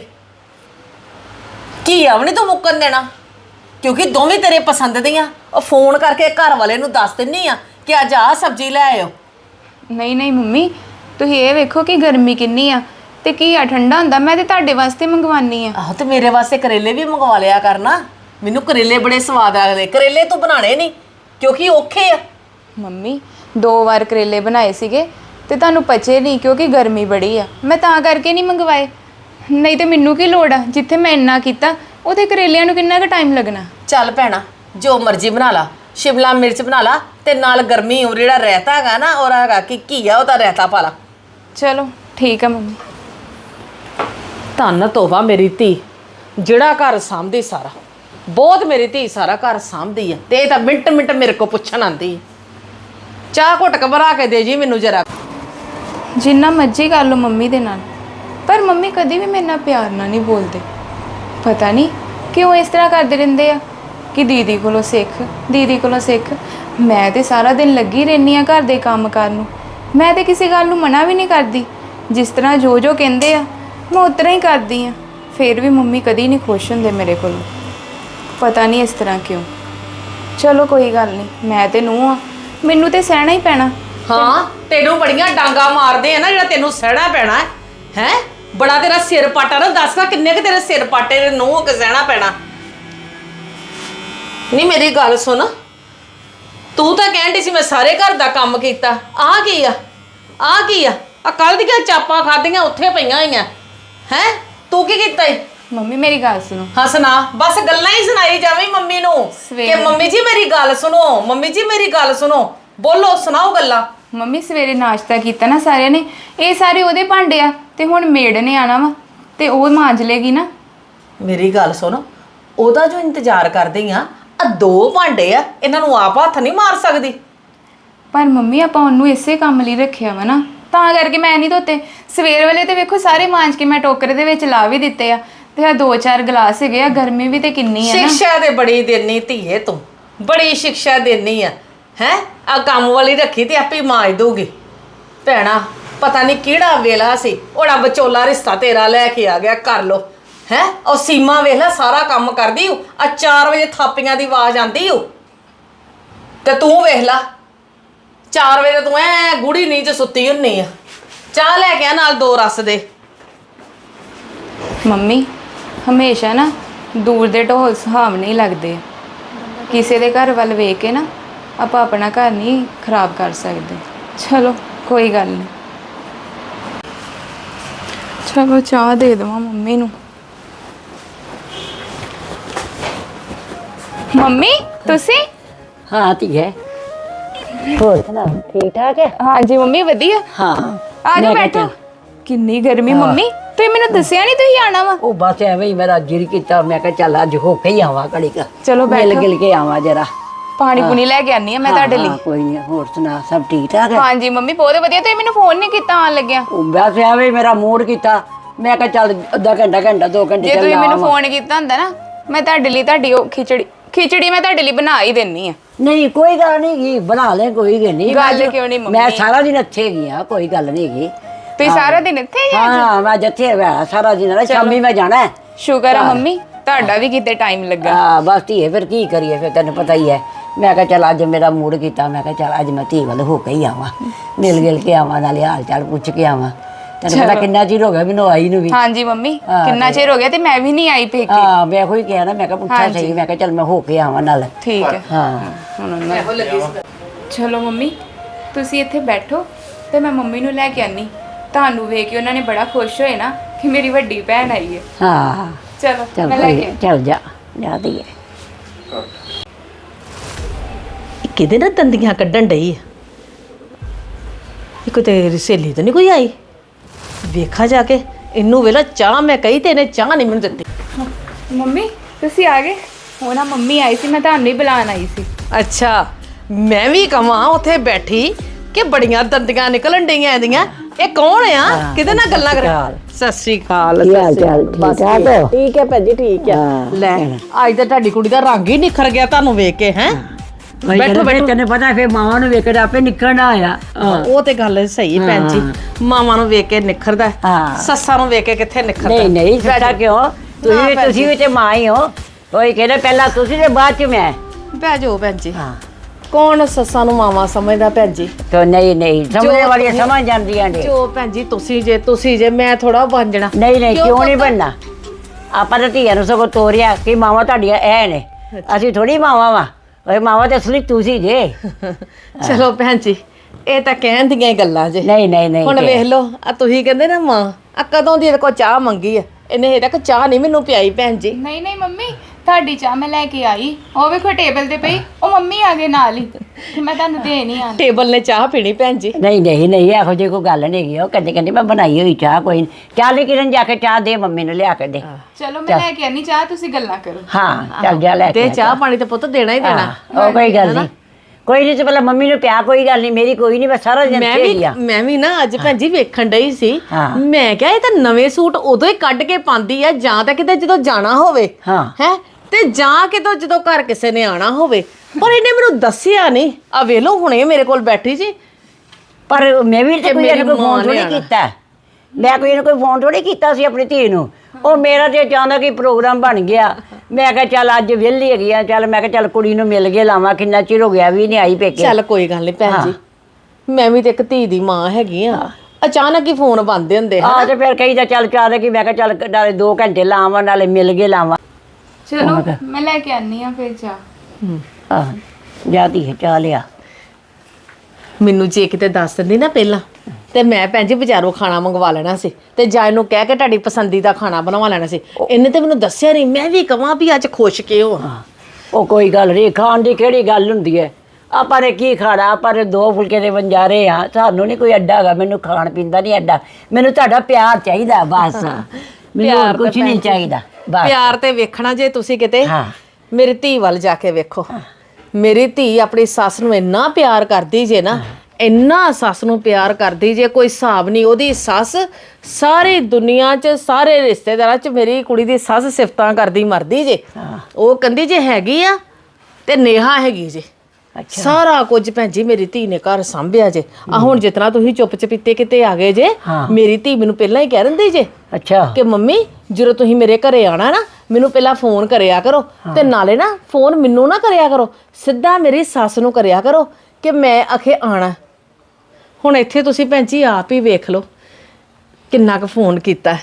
ਕੀ ਆ ਵੀ ਨੀ ਤੂੰ ਮੁੱਕਰ ਦੇਣਾ ਕਿਉਂਕਿ ਦੋਵੇਂ ਤੇਰੇ ਪਸੰਦ ਦੀਆਂ। ਉਹ ਫੋਨ ਕਰਕੇ ਘਰ ਵਾਲੇ ਨੂੰ ਦੱਸ ਦਿੰਨੀ ਆ ਕਿ ਅੱਜ ਆਹ ਸਬਜ਼ੀ ਲੈ ਆਇਓ। ਨਹੀਂ ਨਹੀਂ ਮੰਮੀ ਤੁਸੀਂ ਇਹ ਵੇਖੋ ਕਿ ਗਰਮੀ ਕਿੰਨੀ ਆ ਤੇ ਘੀਆ ਠੰਡਾ ਹੁੰਦਾ ਮੈਂ ਤੇ ਤੁਹਾਡੇ ਵਾਸਤੇ ਮੰਗਵਾਨੀ ਆ। ਆਹੋ ਤੇ ਮੇਰੇ ਵਾਸਤੇ ਕਰੇਲੇ ਵੀ ਮੰਗਵਾ ਲਿਆ ਕਰਨਾ। ਮੈਨੂੰ ਕਰੇਲੇ ਬੜੇ ਸਵਾਦ ਲੱਗਦੇ ਕਰੇਲੇ ਤੂੰ ਬਣਾਣੇ ਨਹੀਂ ਕਿਉਂਕਿ ਔਖੇ ਆ। ਮੰਮੀ ਦੋ ਵਾਰ ਕਰੇਲੇ ਬਣਾਏ ਸੀਗੇ ਤੇ ਤੁਹਾਨੂੰ ਪਚੇ ਨਹੀਂ ਕਿਉਂਕਿ ਗਰਮੀ ਬੜੀ ਆ। ਮੈਂ ਤਾਂ ਕਰਕੇ ਨਹੀਂ ਮੰਗਵਾਏ। ਨਹੀਂ ਤੇ ਮੈਨੂੰ ਕੀ ਲੋੜ ਆ? ਜਿੱਥੇ ਮੈਂ ਇੰਨਾ ਕੀਤਾ ਉਹਦੇ ਕਰੇਲਿਆਂ ਨੂੰ ਕਿੰਨਾ ਕੁ ਟਾਈਮ ਲੱਗਣਾ? ਚੱਲ ਭੈਣਾ ਜੋ ਮਰਜ਼ੀ ਬਣਾ ਲਾ। ਸ਼ਿਮਲਾ ਮਿਰਚ ਬਣਾ ਲਾ ਤੇ ਨਾਲ ਗਰਮੀ ਉਹ ਜਿਹੜਾ ਰਹਿਤਾ ਹੈਗਾ ਨਾ ਔਰ ਹੈਗਾ ਕਿ ਘੀਆ ਉਹਦਾ ਰਹਿਤਾ ਪਾ ਲਾ। ਚਲੋ ਠੀਕ ਆ ਮੰਮੀ। ਧੰਨ ਤੋਵਾ ਮੇਰੀ ਧੀ ਜਿਹੜਾ ਘਰ ਸਾਂਭਦੀ ਸਾਰਾ। ਬਹੁਤ ਮੇਰੀ ਧੀ ਸਾਰਾ ਘਰ ਸਾਂਭਦੀ ਆ ਤੇ ਇਹ ਤਾਂ ਮਿੰਟ ਮਿੰਟ ਮੇਰੇ ਕੋ ਪੁੱਛਣ ਆਂਦੀ ਆ। ਚਾਹ ਘੁੱਟ ਕੇ ਬਣਾ ਕੇ ਦੇ ਜੀ ਮੈਨੂੰ ਜਰਾ। ਜਿੰਨਾ ਮਰਜ਼ੀ ਕਰ ਲਓ ਮੰਮੀ ਦੇ ਨਾਲ। ਪਰ ਮੰਮੀ ਕਦੀ ਵੀ ਮੇਰੇ ਨਾਲ ਪਿਆਰ ਨਾਲ ਨਹੀਂ ਬੋਲਦੇ। ਪਤਾ ਨਹੀਂ ਕਿਉਂ ਇਸ ਤਰ੍ਹਾਂ ਕਰਦੇ ਰਹਿੰਦੇ ਆ ਕਿ ਦੀਦੀ ਕੋਲੋਂ ਸਿੱਖ, ਦੀਦੀ ਕੋਲੋਂ ਸਿੱਖ। ਮੈਂ ਤੇ ਸਾਰਾ ਦਿਨ ਲੱਗੀ ਰਹਿੰਦੀ ਆ ਘਰ ਦੇ ਕੰਮ ਕਰਨ ਨੂੰ। ਮੈਂ ਤੇ ਕਿਸੇ ਗੱਲ ਨੂੰ ਮਨਾ ਵੀ ਨਹੀਂ ਕਰਦੀ। ਜਿਸ ਤਰ੍ਹਾਂ ਜੋ ਜੋ ਕਹਿੰਦੇ ਆ, ਮੈਂ ਉਤਰਾ ਹੀ ਕਰਦੀ ਆ ਫਿਰ ਵੀ ਮੰਮੀ ਕਦੀ ਨਹੀਂ ਖੁਸ਼ ਹੁੰਦੇ ਮੇਰੇ ਕੋਲੋਂ। ਪਤਾ ਨਹੀਂ ਇਸ ਤਰ੍ਹਾਂ ਕਿਉਂ। ਚਲੋ ਕੋਈ ਗੱਲ ਨਹੀਂ, ਮੈਂ ਤੇ ਨੂੰ ਆ ਮੈਨੂੰ ਤੇ ਸਹਿਣਾ ਹੀ ਪੈਣਾ। ਹਾਂ, ਤੈਨੂੰ ਬੜੀਆਂ ਡਾਂਗਾ ਮਾਰਦੇ ਆ ਨਾ, ਜਿਹੜਾ ਤੈਨੂੰ ਸਹਿਣਾ ਪੈਣਾ। ਹੈ? ਹੈ ਬੜਾ ਤੇਰਾ ਸਿਰ ਪਾਟਾ ਨਾ ਦੱਸਦਾ ਕਿੰਨੇ ਕਿ ਤੇਰੇ ਸਿਰ ਪਾਟੇ ਨੇ ਨੂੰ ਕਿ ਸਹਿਣਾ ਪੈਣਾ। ਨਹੀਂ ਮੇਰੀ ਗੱਲ ਸੁਣ। ਤੂੰ ਤਾਂ ਕਹਿੰਦੀ ਸੀ ਮੈਂ ਸਾਰੇ ਘਰ ਦਾ ਕੰਮ ਕੀਤਾ। ਆਹ ਕੀ ਆ? ਆਹ ਕੀ ਆ? ਆ ਕੱਲ ਦੀਆਂ ਚਾਪਾਂ ਖਾਧੀਆਂ, ਉੱਥੇ ਪਈਆਂ ਹੋਈਆਂ। ਹੈ? ਤੂੰ ਕੀ ਕੀਤਾ ਈ? ਮੰਮੀ ਮੇਰੀ ਗੱਲ ਸੁਣੋ। ਹਾਂ ਸੁਣਾ। ਬਸ ਗੱਲਾਂ ਹੀ ਸੁਣਾਈ ਜਾਵੀਂ ਮੰਮੀ ਨੂੰ। ਕਿ ਸਵੇਰੇ- ਮੰਮੀ ਜੀ ਮੇਰੀ ਗੱਲ ਸੁਣੋ। ਮੰਮੀ ਜੀ ਮੇਰੀ ਗੱਲ ਸੁਣੋ। ਬੋਲੋ ਸੁਣਾਓ ਗੱਲਾਂ। ਮੰਮੀ ਸਵੇਰੇ ਨਾਸ਼ਤਾ ਕੀਤਾ ਨਾ ਸਾਰਿਆਂ ਨੇ। ਇਹ ਸਾਰੇ ਉਹਦੇ ਭਾਂਡੇ ਆ ਤੇ ਹੁਣ ਮੇਡ ਨੇ ਆਣਾ ਵਾ ਤੇ ਉਹ ਮਾਂਜ ਲੇਗੀ ਨਾ। ਮੇਰੀ ਗੱਲ ਸੁਣ। ਉਹਦਾ ਜੋ ਇੰਤਜ਼ਾਰ ਕਰਦੇ ਆ ਆ ਦੋ ਭਾਂਡੇ ਆ ਇਹਨਾਂ ਨੂੰ ਆਪ ਹੱਥ ਨਹੀਂ ਮਾਰ ਸਕਦੀ। ਪਰ ਮੰਮੀ ਆਪਾਂ ਉਹਨੂੰ ਇਸੇ ਕੰਮ ਲਈ ਰੱਖਿਆ ਵਾ ਨਾ। ਤਾਂ ਕਰਕੇ ਮੈਂ ਨਹੀਂ ਧੋਤੇ। ਸਵੇਰ ਵੇਲੇ ਤੇ ਵੇਖੋ ਸਾਰੇ ਮਾਂਜ ਕੇ ਮੈਂ ਟੋਕਰੇ ਦੇ ਵਿੱਚ ਲਾ ਵੀ ਦਿੱਤੇ ਆ। ਤੇ ਆ ਦੋ ਚਾਰ ਗਲਾਸ ਹੈਗੇ ਆ ਗਰਮੀ ਵੀ ਤੇ ਕਿੰਨੀ ਆ ਨਾ। ਸਿੱਖਿਆ ਤੇ ਬੜੀ ਦੇਣੀ ਧੀਏ ਤੂੰ ਬੜੀ ਸਿੱਖਿਆ ਦੇਣੀ ਆ ਹੈ? ਆ ਕੰਮ ਵਾਲੀ ਰੱਖੀ ਤੇ ਆਪੇ ਮਾਜ ਦੂਗੀ ਭੈਣਾ ਪਤਾ ਨਹੀਂ ਕਿਹੜਾ ਵੇਲਾ ਸੀ ਉਹਦਾ ਵਿਚੋਲਾ ਰਿਸ਼ਤਾ ਤੇਰਾ ਲੈ ਕੇ ਆ ਗਿਆ ਕਰ ਲੋ ਹੈ? ਉਹ ਸੀਮਾ ਵੇਖ ਲੈ ਸਾਰਾ ਕੰਮ ਕਰਦੀ ਹੂੰ ਆ 4 ਵਜੇ ਥਾਪੀਆਂ ਦੀ ਆਵਾਜ਼ ਆਂਦੀ ਹੂੰ ਤੇ ਤੂੰ ਵੇਖ ਲੈ 4 ਵਜੇ ਤੂੰ ਐ ਗੁੜੀ ਨੀਂਦ ਚ ਸੁੱਤੀ ਹੁੰਨੀ ਆ। ਚਾਹ ਲੈ ਕੇ ਆ ਨਾਲ ਦੋ ਰਸ ਦੇ। ਮੰਮੀ ਹਮੇਸ਼ਾ ਨਾ ਦੂਰ ਦੇ ਢੋਲ ਸੁਹਾਵਣੇ ਹੀ ਲੱਗਦੇ। ਕਿਸੇ ਦੇ ਘਰ ਵੱਲ ਵੇਖ ਕੇ ਨਾ ਆਪਾਂ ਆਪਣਾ ਘਰ ਨਹੀਂ ਖਰਾਬ ਕਰ ਸਕਦੇ। ਚਲੋ ਕੋਈ ਗੱਲ ਨਹੀਂ। ਚਲੋ ਚਾਹ ਦੇ ਦੇਵਾਂ ਮੰਮੀ ਨੂੰ। ਮੰਮੀ ਤੁਸੀਂ? ਹਾਂ ਧੀਏ ਹੋਰ ਸੁਣਾ ਠੀਕ ਠਾਕ ਹੈ? ਹਾਂਜੀ ਮੰਮੀ ਵਧੀਆ? ਹਾਂ। ਆ ਜਾਓ ਮੈਂ ਬੈਠੋ। ਕਿੰਨੀ ਗਰਮੀ ਮੰਮੀ। ਤੁਸੀਂ ਮੈਨੂੰ ਦੱਸਿਆ ਨਹੀਂ ਤੁਸੀਂ ਆਣਾ ਵਾ? ਉਹ ਬਸ ਐਵੇਂ ਹੀ ਮੇਰਾ ਜਿਰ ਕੀਤਾ ਮੈਂ ਕਿਹਾ ਚੱਲ ਅੱਜ ਹੋ ਕੇ ਹੀ ਆਵਾਂ ਘੜੀ ਕ। ਚਲੋ ਮਿਲ ਬੈਠੋ। ਗਿਲ ਕੇ ਆਵਾਂ ਜਰਾ। ਪਾਣੀ ਪੁਣੀ ਲੈ ਕੇ ਆਨੀ ਆ ਮੈਂ ਤੁਹਾਡੇ ਲਈ। ਕੋਈ ਨਹੀਂ ਹੋਰ ਸੁਣਾ ਸਭ ਠੀਕ ਠਾਕ ਹੈ? ਹਾਂਜੀ ਮੰਮੀ ਬਹੁਤ ਵਧੀਆ। ਤੁਸੀਂ ਮੈਨੂੰ ਫੋਨ ਨਹੀਂ ਕੀਤਾ ਆਉਣ ਲੱਗਿਆ। ਉਹ ਬਸ ਐਵੇਂ ਹੀ ਮੇਰਾ ਮੂਡ ਕੀਤਾ। ਮੈਂ ਕਿਹਾ ਚੱਲ ਅੱਧਾ ਘੰਟਾ ਘੰਟਾ ਦੋ ਘੰਟੇ ਜੇ ਚੱਲ ਤੁਸੀਂ ਮੈਨੂੰ ਆਵਾਂ। ਫੋਨ ਕੀਤਾ ਹੁੰਦਾ ਨਾ ਮੈਂ ਤੁਹਾਡੇ ਲਈ ਤੁਹਾਡੀ ਉਹ ਖਿਚੜੀ ਖਿਚੜੀ ਮੈਂ ਤੁਹਾਡੇ ਲਈ ਬਣਾ ਹੀ ਦੇਣੀ ਆ। ਨਹੀਂ ਕੋਈ ਗੱਲ ਨਹੀਂ ਗੀ ਬਣਾ ਲੈ ਕੋਈ ਗੱਲ ਨਹੀਂ ਗੱਲ ਕਿਉਂ ਨਹੀਂ ਮੰਮੀ? ਮੈਂ ਸਾਰਾ ਦਿਨ ਇੱਥੇ ਗਿਆ ਕੋਈ ਗੱਲ ਨਹੀਂ ਗੀ। ਤੁਸੀਂ ਸਾਰਾ ਦਿਨ ਇੱਥੇ ਹੀ ਆ ਹਾਂ ਮੈਂ ਜਿੱਥੇ ਹੋਇਆ ਸਾਰਾ ਦਿਨ ਰਹਿਣਾ, ਸ਼ਾਮੀ ਮੈਂ ਜਾਣਾ ਹੈ। ਸ਼ੁਕਰ ਆ ਮੰਮੀ ਤੁਹਾਡਾ ਵੀ ਕਿਤੇ ਟਾਈਮ ਲੱਗਾ। ਹਾਂ ਬਸ ਧੀਏ ਫਿਰ ਕੀ ਕਰੀਏ ਫਿਰ ਤੈਨੂੰ ਪਤਾ ਹੀ ਹੈ। ਮੈਂ ਕਿਹਾ ਚੱਲ ਅੱਜ ਮੇਰਾ ਮੂਡ ਕੀਤਾ ਮੈਂ ਕਿਹਾ ਚੱਲ ਅੱਜ ਮੈਂ ਧੀ ਵੱਲ ਹੋ ਕੇ ਹੀ ਆਵਾਂ। ਮਿਲ ਗਿਲ ਕੇ ਆਵਾਂ ਨਾਲੇ ਹਾਲ ਚਾਲ ਪੁੱਛ ਕੇ ਆਵਾਂ। ਤੈਨੂੰ ਪਤਾ ਕਿੰਨਾ ਚਿਰ ਹੋ ਗਿਆ ਮੈਨੂੰ ਆਈ ਨੂੰ ਵੀ। ਹਾਂਜੀ ਮੰਮੀ ਕਿੰਨਾ ਚਿਰ ਹੋ ਗਿਆ ਤੇ ਮੈਂ ਵੀ ਨਹੀਂ ਆਈ ਪੇਕੇ। ਹਾਂ ਮੈਂ ਕੋਈ ਕਿਹਾ ਨਾ ਮੈਂ ਕਿਹਾ ਪੁੱਛਿਆ ਸਹੀ ਮੈਂ ਕਿਹਾ ਚੱਲ ਮੈਂ ਹੋ ਕੇ ਆਵਾਂ ਨਾਲ। ਠੀਕ ਹੈ। ਹਾਂ। ਹੁਣ ਚਲੋ ਮੰਮੀ ਤੁਸੀਂ ਇੱਥੇ ਬੈਠੋ ਤੇ ਮੈਂ ਮੰਮੀ ਨੂੰ ਲੈ ਕੇ ਆਨੀ। ਤੁਹਾਨੂੰ ਵੇਖ ਕੇ ਉਹਨਾਂ ਨੇ ਬੜਾ ਖੁਸ਼ ਹੋਏ ਨਾ ਕਿ ਮੇਰੀ ਵੱਡੀ ਭੈਣ ਆਈ ਹੈ। ਹਾਂ। ਚਲੋ ਚੱਲ ਮੈਂ ਲੈ ਕੋਈ ਕੇ ਨੀ, ਚੱਲ ਜਾ ਜਾ ਧੀਏ ਇਹ ਕਿਹਦੇ ਨਾਲ ਦੰਦੀਆਂ ਕੱਢਣ ਡਈ ਆ ਇਹ ਕੋਈ ਤੇਰੀ ਸਹੇਲੀ ਤਾਂ ਨਹੀਂ ਕੋਈ ਆਈ? ਵੇਖਾ ਜਾ ਕੇ ਇਹਨੂੰ ਵੇਲਾ ਚਾਹ ਮੈਂ ਕਹੀ ਤੇ ਇਹਨੇ ਚਾਹ ਨਹੀਂ ਮੈਨੂੰ ਦਿੱਤੀ। ਮੰਮੀ ਤੁਸੀਂ ਆ ਗਏ? ਉਹ ਨਾ ਮੰਮੀ ਆਈ ਸੀ ਮੈਂ ਤੁਹਾਨੂੰ ਹੀ ਬੁਲਾਉਣ ਆਈ ਸੀ। ਅੱਛਾ ਮੈਂ ਵੀ ਕਵਾਂ ਉੱਥੇ ਬੈਠੀ ਕਿ ਬੜੀਆਂ ਦੰਦੀਆਂ ਨਿਕਲਣ ਡਈਆਂ ਇਹਦੀਆਂ ਇਹ ਕੌਣ ਆ? ਕਿਹਦੇ ਨਾਲ ਗੱਲਾਂ ਕਰ ਸਤਿ ਸ੍ਰੀ ਅਕਾਲ ਕੀ ਹਾਲ ਸਤਿ ਸ੍ਰੀ ਚਾਲ? ਠੀਕ ਠਾਕ ਹੋ? ਠੀਕ ਹੈ ਭੈਣ ਜੀ ਠੀਕ ਹੈ। ਲੈ ਅੱਜ ਤਾਂ ਤੁਹਾਡੀ ਕੁੜੀ ਦਾ ਰੰਗ ਹੀ ਨਿਖਰ ਗਿਆ ਤੁਹਾਨੂੰ ਵੇਖ ਕੇ ਹੈ? ਬੈਠੋ ਬੈਠੋ। ਤੈਨੂੰ ਪਤਾ ਫੇ ਮਾਵਾਂ ਨੂੰ ਵੇਖ ਕੇ ਆਪੇ ਨਿਕਲਣਾ ਆਇਆ। ਉਹ ਤੇ ਗੱਲ ਸਹੀ ਭੈਣ ਜੀ। ਮਾਵਾਂ ਨੂੰ ਵੇਖ ਕੇ ਨਿਖਰਦਾ। ਸੱਸਾਂ ਨੂੰ ਵੇਖ ਕੇ ਕਿੱਥੇ ਨਿਖਰਦਾ ਨਹੀਂ ਨਹੀਂ। ਸੱਚਾ ਕਿਉਂ? ਤੁਸੀਂ ਤੁਸੀਂ ਵੀ ਤੇ ਮਾਂ ਹੀ ਹੋ। ਕੋਈ ਕਹਿੰਦਾ ਪਹਿਲਾਂ ਤੁਸੀਂ ਤੇ ਬਾਅਦ ਚ ਮੈਂ। ਬਹਿ ਜਾਓ ਭੈਣ ਜੀ। ਹਾਂ। ਕੌਣ ਸੱਸਾਂ ਨੂੰ ਮਾਵਾਂ ਸਮਝਦਾ ਭੈਣ ਜੀ? ਤੋ ਨਹੀਂ ਨਹੀਂ ਸਮਝਣੇ ਵਾਲੀਆਂ ਸਮਝ ਜਾਂਦੀਆਂ ਨੇ। ਜੋ ਭੈਣ ਜੀ ਤੁਸੀਂ ਜੇ ਤੁਸੀਂ ਜੇ ਮੈਂ ਥੋੜਾ ਬਣ ਜਾਣਾ ਨਹੀਂ ਨਹੀਂ ਕਿਉਂ ਨਹੀਂ? ਬਣਨਾ? ਆਪਾਂ ਤਾਂ ਧੀਆਂ ਨੂੰ ਸਗੋਂ ਤੋਰਿਆ ਕਿ ਮਾਵਾਂ ਤੁਹਾਡੀਆਂ ਐ ਨੇ। ਅਸੀਂ ਥੋੜੀ ਮਾਵਾਂ ਵਾ। ਓਏ ਮਾਵਾਂ ਤੇ ਅਸਲੀ ਤੁਸੀਂ ਜੇ। *laughs* ਚਲੋ ਭੈਣ ਜੀ ਇਹ ਤਾਂ ਕਹਿਣ ਦੀਆਂ ਗੱਲਾਂ ਜੇ। ਨਹੀਂ ਨਹੀਂ ਨਹੀਂ ਹੁਣ ਕਿ- ਵੇਖ ਲਓ ਆ ਤੁਸੀਂ ਕਹਿੰਦੇ ਨਾ ਮਾਂ ਆ ਕਦੋਂ ਦੀ ਇਹਦੇ ਕੋਲ ਚਾਹ ਮੰਗੀ ਆ? ਇਹਨੇ ਹਜੇ ਤੱਕ ਚਾਹ ਨਹੀਂ ਮੈਨੂੰ ਪਿਆਈ ਭੈਣ ਜੀ। ਨਹੀਂ ਨਹੀਂ ਮੰਮੀ ਤੁਹਾਡੀ ਚਾਹ ਮੈਂ ਲੈ ਕੇ ਆਈ ਉਹ ਵੇਖੋ ਟੇਬਲ ਤੇ ਪਈ ਉਹ ਮੰਮੀ ਆ ਗਏ ਨਾਲ ਹੀ। ਤੇ ਮੈਂ ਤੁਹਾਨੂੰ ਦੇ ਨਹੀਂ ਆਣੀ ਟੇਬਲ ਨੇ ਚਾਹ ਪੀਣੀ ਭੈਣ ਜੀ। ਨਹੀਂ ਨਹੀਂ ਨਹੀਂ ਇਹੋ ਜਿਹੀ ਕੋਈ ਗੱਲ ਨਹੀਂ ਹੈਗੀ ਉਹ ਕਹਿੰਦੇ ਕਹਿੰਦੇ ਮੈਂ ਬਣਾਈ ਹੋਈ ਚਾਹ ਕੋਈ ਨਹੀਂ ਚੱਲ ਕਿਰਨ ਜਾ ਕੇ ਚਾਹ ਦੇ ਮੰਮੀ ਨੂੰ ਲਿਆ ਕੇ ਦੇ। ਚਲੋ ਮੈਂ ਲੈ ਕੇ ਆਨੀ ਚਾਹ ਤੁਸੀਂ ਗੱਲਾਂ ਕਰੋ। ਹਾਂ ਚੱਲ ਜਾ ਲੈ ਕੇ ਤੇ ਆ ਚਾਹ ਪਾਣੀ ਤੇ ਪੁੱਤ ਦੇਣਾ ਹੀ ਦੇਣਾ। ਹਾਂ, ਉਹ ਕੋਈ ਗੱਲ ਨਹੀਂ। ਕੋਈ ਨਹੀਂ ਤੇ ਪਹਿਲਾਂ ਮੰਮੀ ਨੂੰ ਪਿਆ ਕੋਈ ਗੱਲ ਨਹੀਂ ਮੇਰੀ ਕੋਈ ਨਹੀਂ ਮੈਂ ਸਾਰਾ ਦਿਨ ਮੈਂ ਤੇ ਵੀ ਆ। ਮੈਂ ਵੀ ਨਾ ਅੱਜ ਭੈਣ ਜੀ ਵੇਖਣ ਡਈ ਸੀ। ਹਾਂ। ਮੈਂ ਕਿਹਾ ਇਹ ਤਾਂ ਨਵੇਂ ਸੂਟ ਉਦੋਂ ਹੀ ਕੱਢ ਕੇ ਪਾਉਂਦੀ ਆ ਜਾਂ ਤਾਂ ਕਿਤੇ ਜਦੋਂ ਜਾਣਾ ਹੋਵੇ। ਹਾਂ। ਹੈ? ਤੇ ਜਾਂ ਕਿਤੋਂ ਜਦੋਂ ਘਰ ਕਿਸੇ ਨੇ ਆਣਾ ਹੋਵੇ ਪਰ ਇਹਨੇ ਮੈਨੂੰ ਦੱਸਿਆ ਨਹੀਂ। ਆ ਵੇਖ ਲਓ ਹੁਣੇ ਮੇਰੇ ਕੋਲ ਬੈਠੀ ਸੀ। ਪਰ ਮੈਂ ਵੀ ਤੇ ਕੋਈ ਮੇਰੀ ਇਹਨੂੰ ਕੋਈ ਫੋਨ ਥੋੜੀ। ਕੀਤਾ। ਮੈਂ ਕੋਈ ਇਹਨੂੰ ਕੋਈ ਫੋਨ ਥੋੜੀ ਕੀਤਾ ਸੀ ਆਪਣੀ ਧੀ ਨੂੰ। ਉਹ ਮੇਰਾ ਤੇ ਅਚਾਨਕ ਹੀ ਪ੍ਰੋਗਰਾਮ ਬਣ ਗਿਆ। ਮੈਂ ਕਿਹਾ ਚੱਲ ਅੱਜ ਵਿਹਲੀ ਹੈਗੀ ਆ ਚੱਲ ਮੈਂ ਕਿਹਾ ਚੱਲ ਕੁੜੀ ਨੂੰ ਮਿਲ ਕੇ ਲਾਵਾਂ ਕਿੰਨਾ ਚਿਰ ਹੋ ਗਿਆ ਵੀ ਨਹੀਂ ਆਈ ਪੇਕੇ। ਚੱਲ ਕੋਈ ਗੱਲ ਨਹੀਂ ਭੈਣ ਜੀ। ਮੈਂ ਵੀ ਤੇ ਇੱਕ ਧੀ ਦੀ ਮਾਂ ਹੈਗੀ ਆ। ਅਚਾਨਕ ਹੀ ਫੋਨ ਬੰਦੇ ਹੁੰਦੇ ਆ ਆ ਤੇ ਫਿਰ ਕਹੀਦਾ ਚੱਲ ਚਾਹ ਕਿ ਮੈਂ ਕਿਹਾ ਚੱਲ ਨਾਲੇ 2 ਘੰਟੇ ਲਾਵਾਂ ਨਾਲੇ ਮਿਲ ਕੇ ਲਾਵਾਂ। ਚਲੋ ਮੈਂ ਲੈ ਕੇ ਆਨੀ ਆ ਫਿਰ ਚਾਹ। ਆਹ ਜਾਤੀ ਹੈ ਚਾਹ ਲਿਆ। ਮੈਨੂੰ ਜੇ ਕਿਤੇ ਦੱਸ ਦਿੰਦੀ ਨਾ ਪਹਿਲਾਂ ਤੇ ਮੈਂ ਭੈਣ ਜੀ ਬਾਜ਼ਾਰੋਂ ਖਾਣਾ ਮੰਗਵਾ ਲੈਣਾ ਸੀ ਤੇ ਜਾਂ ਇਹਨੂੰ ਕਹਿ ਕੇ ਤੁਹਾਡੀ ਪਸੰਦੀਦਾ ਖਾਣਾ ਬਣਵਾ ਲੈਣਾ ਸੀ। ਇਹਨੇ ਤੇ ਮੈਨੂੰ ਦੱਸਿਆ ਨਹੀਂ ਮੈਂ ਵੀ ਕਵਾਂ ਵੀ ਅੱਜ ਖੁਸ਼ ਕਿਉਂ ਆ। ਉਹ ਕੋਈ ਗੱਲ ਨਹੀਂ ਖਾਣ ਦੀ ਕਿਹੜੀ ਗੱਲ ਹੁੰਦੀ ਹੈ ਆਪਾਂ ਨੇ ਕੀ ਖਾਣਾ? ਆਪਾਂ ਨੇ ਦੋ ਫੁਲਕੇ ਦੇ ਵੰਜਾਰੇ ਆ ਸਾਨੂੰ ਨਹੀਂ ਕੋਈ ਅੱਡਾ ਹੈਗਾ ਮੈਨੂੰ ਖਾਣ ਪੀਣ ਦਾ ਨਹੀਂ ਅੱਡਾ। ਮੈਨੂੰ ਤੁਹਾਡਾ ਪਿਆਰ ਚਾਹੀਦਾ ਬਸ। *laughs* ਮੈਨੂੰ ਹੋਰ ਪਿਆਰ ਕੁਝ ਨਹੀਂ ਭੈਣ ਜੀ। ਚਾਹੀਦਾ ਬਸ। ਪਿਆਰ ਤੇ ਵੇਖਣਾ ਜੇ ਤੁਸੀਂ ਕਿਤੇ ਹਾਂ। ਮੇਰੀ ਧੀ ਵੱਲ ਜਾ ਕੇ ਵੇਖੋ। ਮੇਰੀ ਧੀ ਆਪਣੀ ਸੱਸ ਨੂੰ ਇੰਨਾ ਪਿਆਰ ਕਰਦੀ ਜੇ ਨਾ ਇੰਨਾ ਸੱਸ ਨੂੰ ਪਿਆਰ ਕਰਦੀ ਜੇ ਕੋਈ ਹਿਸਾਬ ਨਹੀਂ ਉਹਦੀ ਸੱਸ ਸਾਰੀ ਦੁਨੀਆ 'ਚ ਸਾਰੇ ਰਿਸ਼ਤੇਦਾਰਾਂ 'ਚ ਮੇਰੀ ਕੁੜੀ ਦੀ ਸੱਸ ਸਿਫਤਾਂ ਕਰਦੀ ਮਰਦੀ ਜੇ। ਉਹ ਕਹਿੰਦੀ ਜੇ ਹੈਗੀ ਆ ਤੇ ਨੇਹਾ ਹੈਗੀ ਜੇ। ਸਾਰਾ ਕੁਝ ਭੈਣ ਜੀ ਮੇਰੀ ਧੀ ਨੇ ਘਰ ਸੰਭਿਆ ਜੇ। ਆ ਹੁਣ ਜਿਤਨਾ ਤੁਸੀਂ ਚੁੱਪ ਚਪੀਤੇ ਕਿਤੇ ਆ ਗਏ ਜੇ ਹਾਂ। ਮੇਰੀ ਧੀ ਮੈਨੂੰ ਪਹਿਲਾਂ ਹੀ ਕਹਿ ਦਿੰਦੀ ਜੇ ਅੱਛਾ। ਕਿ ਮੰਮੀ ਜਦੋਂ ਤੁਸੀਂ ਮੇਰੇ ਘਰੇ ਆਣਾ ਨਾ ਮੈਨੂੰ ਪਹਿਲਾਂ ਫੋਨ ਕਰਿਆ ਕਰੋ ਤੇ ਨਾਲੇ ਨਾ ਫੋਨ ਮੈਨੂੰ ਨਾ ਕਰਿਆ ਕਰੋ। ਸਿੱਧਾ ਮੇਰੀ ਸੱਸ ਨੂੰ ਕਰਿਆ ਕਰੋ ਕਿ ਮੈਂ ਅਖੇ ਆਣਾ ਹੁਣ ਇੱਥੇ ਤੁਸੀਂ ਭੈਣ ਜੀ ਆਪ ਹੀ ਵੇਖ ਲਓ ਕਿੰਨਾ ਕੁ ਫੋਨ ਕੀਤਾ। ਹੈ।